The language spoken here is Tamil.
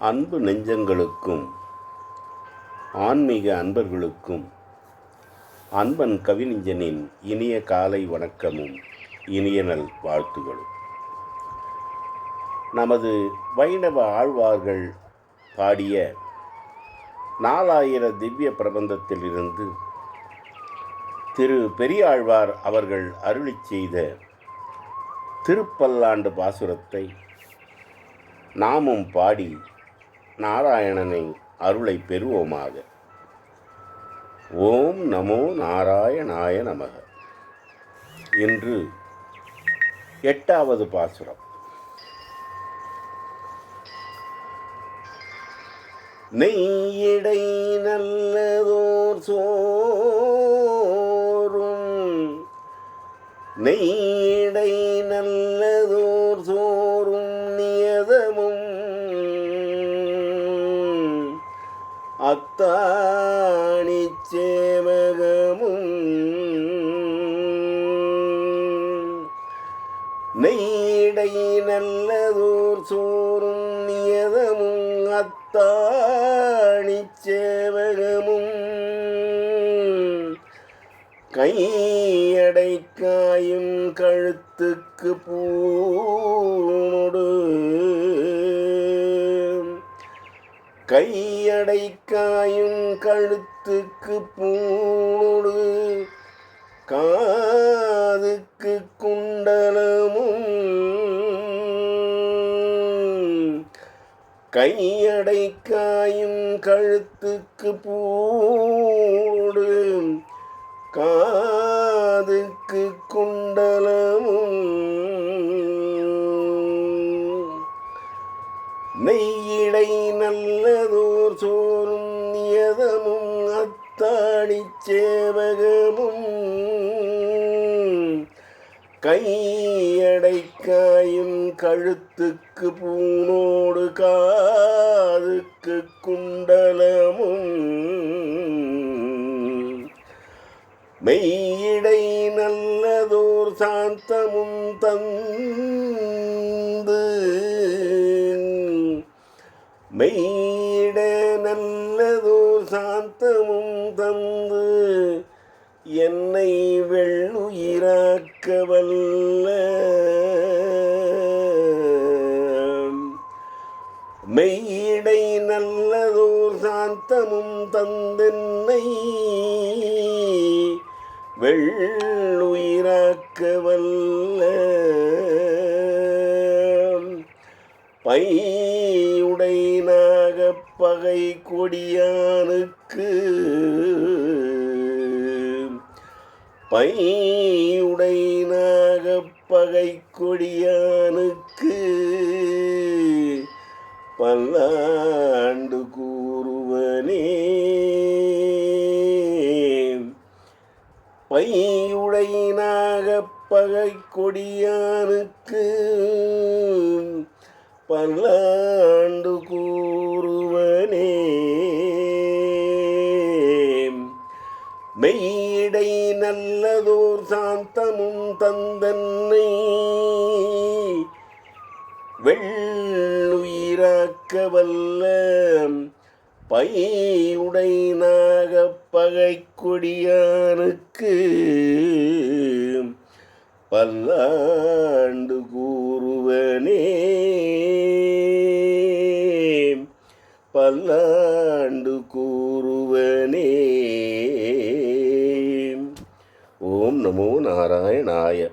அன்பு நெஞ்சங்களுக்கும் ஆன்மீக அன்பர்களுக்கும் அன்பன் கவிஞனின் இனிய காலை வணக்கமும் இனிய நல் வாழ்த்துகளும். நமது வைணவ ஆழ்வார்கள் பாடிய நாலாயிர திவ்ய பிரபந்தத்திலிருந்து திரு பெரியாழ்வார் அவர்கள் அருளிச் செய்த திருப்பல்லாண்டு பாசுரத்தை நாமும் பாடி நாராயணனை அருளை பெறுவோமாக. ஓம் நமோ நாராயணாய நமக. இன்று எட்டாவது பாசுரம். நெய்யிடை நல்லதோர் சோறும். நெய்யிடை நல்ல அத்தாணி சேவகமும் நெய்டை நல்லதோர் சோறும் நியதமும் அத்தாணி சேவகமும். கையடைக்காயும் கழுத்துக்கு பூணொடு கையடைக்காயும் கழுத்துக்கு பூணொடு காதுக்கு குண்டலமும். கையடைக்காயும் கழுத்துக்கு பூடு காதுக்கு குண்டலமும். நெய்யிடை நல்லதோர் சோறும் நியதமும் அத்தாடி சேவகமும். கையடைக்காயும் கழுத்துக்கு பூனோடு காதுக்கு குண்டலமும். மெய்யிடை நல்லதோர் சாந்தமும் தந்து. மெய் நல்லதோர் சாந்தமும் தந்து என்னை வெள்ளுயிராக்க வல்ல மெய்யடை நல்லதோர் சாந்தமும் தந்தென்னை வெள்ளுயிராக்க வல்ல பை பையுடை நாகப்பகை கொடியானுக்கு. பையுடை நாகப்பகை கொடியானுக்கு. பல்லாண்டு கூறுவனே. பையுடை நாகப்பகை கொடியானுக்கு. பல்லாண்டு கூறுவனே. மெய்யடை நல்லதோர் சாந்தமும் தந்தன்னை. வெள்ளுயிராக்க வல்ல பையுடை நாகப்பகை கொடியானுக்கு பல்லாண்டு கூறுவனே. பல்லாண்டு கூறுவனே. ஓம் நமோ நாராயணாய